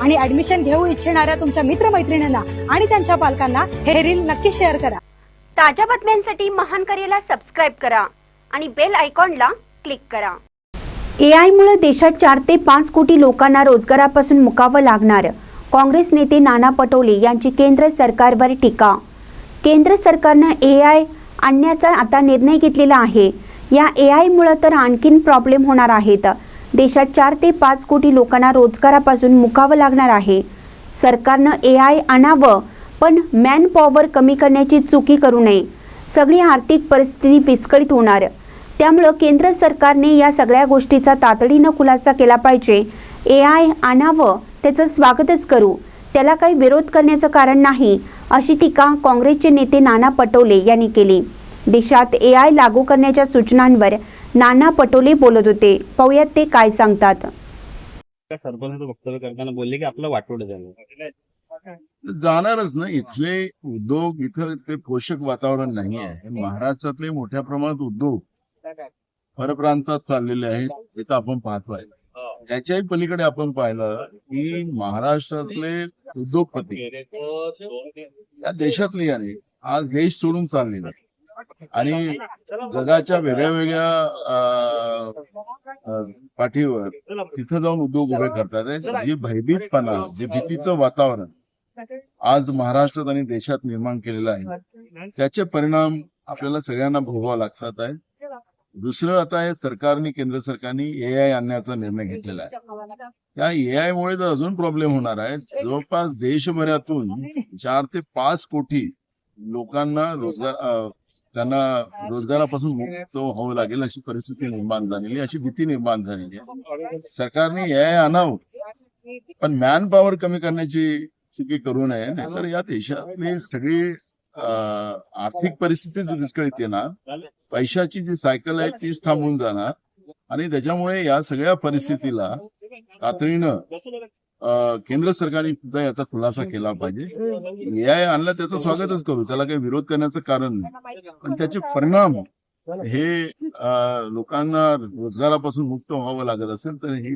आणि ऍडमिशन घेऊ इच्छिणाऱ्या तुमच्या मित्रमैत्रिणींना आणि त्यांच्या पालकांना हे रील नक्की शेअर करा. ताज्या बातम्यांसाठी महान करेला सबस्क्राईब करा आणि बेल आयकॉनला क्लिक करा. ए आयमुळे देशात चार ते पाच कोटी लोकांना रोजगारापासून मुकावं लागणार. काँग्रेस नेते नाना पटोले यांची केंद्र सरकारवर टीका. केंद्र सरकारनं ए आय आणण्याचा आता निर्णय घेतलेला आहे. या ए आयमुळं तर आणखीन प्रॉब्लेम होणार आहेत. देशात चार ते पाच कोटी लोकांना रोजगारापासून मुकावं लागणार आहे. सरकारनं ए आय आणावं पण मॅन पॉवर कमी करण्याची चुकी करू नये. सगळी आर्थिक परिस्थिती विस्कळीत होणार. त्यामुळं केंद्र सरकारने या सगळ्या गोष्टीचा तातडीनं खुलासा केला पाहिजे. ए आय आणावं त्याचं स्वागतच करू. त्याला काही विरोध करण्याचं कारण नाही अशी टीका काँग्रेसचे नेते नाना पटोले यांनी केली. देशात ए आय लागू करण्याच्या सूचनांवर नाना पटोले बोलत होते. पाहुयात ते काय सांगतात. त्या सरपंच वक्तव्य करताना बोलले की आपलं वाटोड झालं. जाणारच ना इथले उद्योग इथं ते पोषक वातावरण नाही आहे महाराष्ट्रातले मोठ्या प्रमाणात उद्योग परप्रांतात चाललेले आहेत इथं आपण पाहतोय. त्याच्याही पलीकडे आपण पाहिलं की महाराष्ट्रातले उद्योगपती या देशातले आणि आज देश सोडून चाललेले. आणि जगाच्या वेगळ्या वेगळ्या पाठीवर तिथं जाऊन उद्योग उभे करतात. जे भयभीतपणा जे भीतीचं वातावरण आज महाराष्ट्रात आणि देशात निर्माण केलेलं आहे त्याचे परिणाम आपल्याला सगळ्यांना भोगावा लागतात आहे. दुसरं आता आहे सरकारने केंद्र सरकारने ए आय आणण्याचा निर्णय घेतलेला आहे. त्या ए आय मुळे तर अजून प्रॉब्लेम होणार आहे. जवळपास देशभरातून चार ते पाच कोटी लोकांना रोजगार त्यांना रोजगारापासून मुक्त व्हावं लागेल अशी परिस्थिती निर्माण झालेली अशी भीती निर्माण झालेली आहे. सरकारने ए आय आणावं. पण मॅन पॉवर कमी करण्याची चुकी करू नये नाहीतर या देशातली सगळी आर्थिक परिस्थितीच विस्कळीत येणार. पैशाची जी सायकल आहे तीच थांबून जाणार. आणि त्याच्यामुळे या सगळ्या परिस्थितीला तातडीनं केंद्र सरकारने सुद्धा याचा खुलासा केला पाहिजे. ए आय आणलं त्याचं स्वागतच करू. त्याला काही विरोध करण्याचं कारण नाही. पण त्याचे परिणाम हे लोकांना रोजगारापासून मुक्त व्हावं लागत असेल तर ही